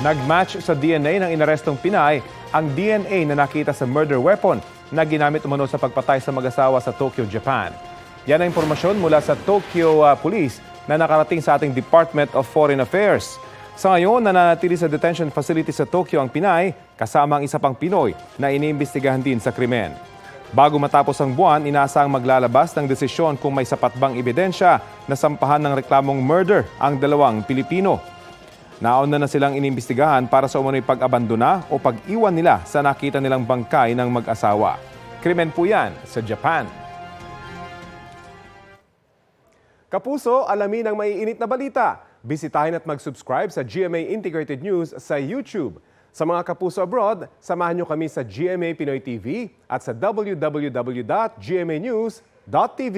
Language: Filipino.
Nag-match sa DNA ng inarestong Pinay ang DNA na nakita sa murder weapon na ginamit umano sa pagpatay sa mag-asawa sa Tokyo, Japan. Yan ang impormasyon mula sa Tokyo uh, Police na nakarating sa ating Department of Foreign Affairs. Sa ngayon, nananatili sa detention facility sa Tokyo ang Pinay kasama ang isa pang Pinoy na iniimbestigahan din sa krimen. Bago matapos ang buwan, inaasang maglalabas ng desisyon kung may sapat bang ebidensya na sampahan ng reklamong murder ang dalawang Pilipino. Nauna na silang inimbestigahan para sa umano'y pag-abandona o pag-iwan nila sa nakita nilang bangkay ng mag-asawa. Krimen po yan sa Japan. Kapuso, alamin ang maiinit na balita. Bisitahin at mag-subscribe sa GMA Integrated News sa YouTube. Sa mga kapuso abroad, samahan nyo kami sa GMA Pinoy TV at sa www.gmanews.tv.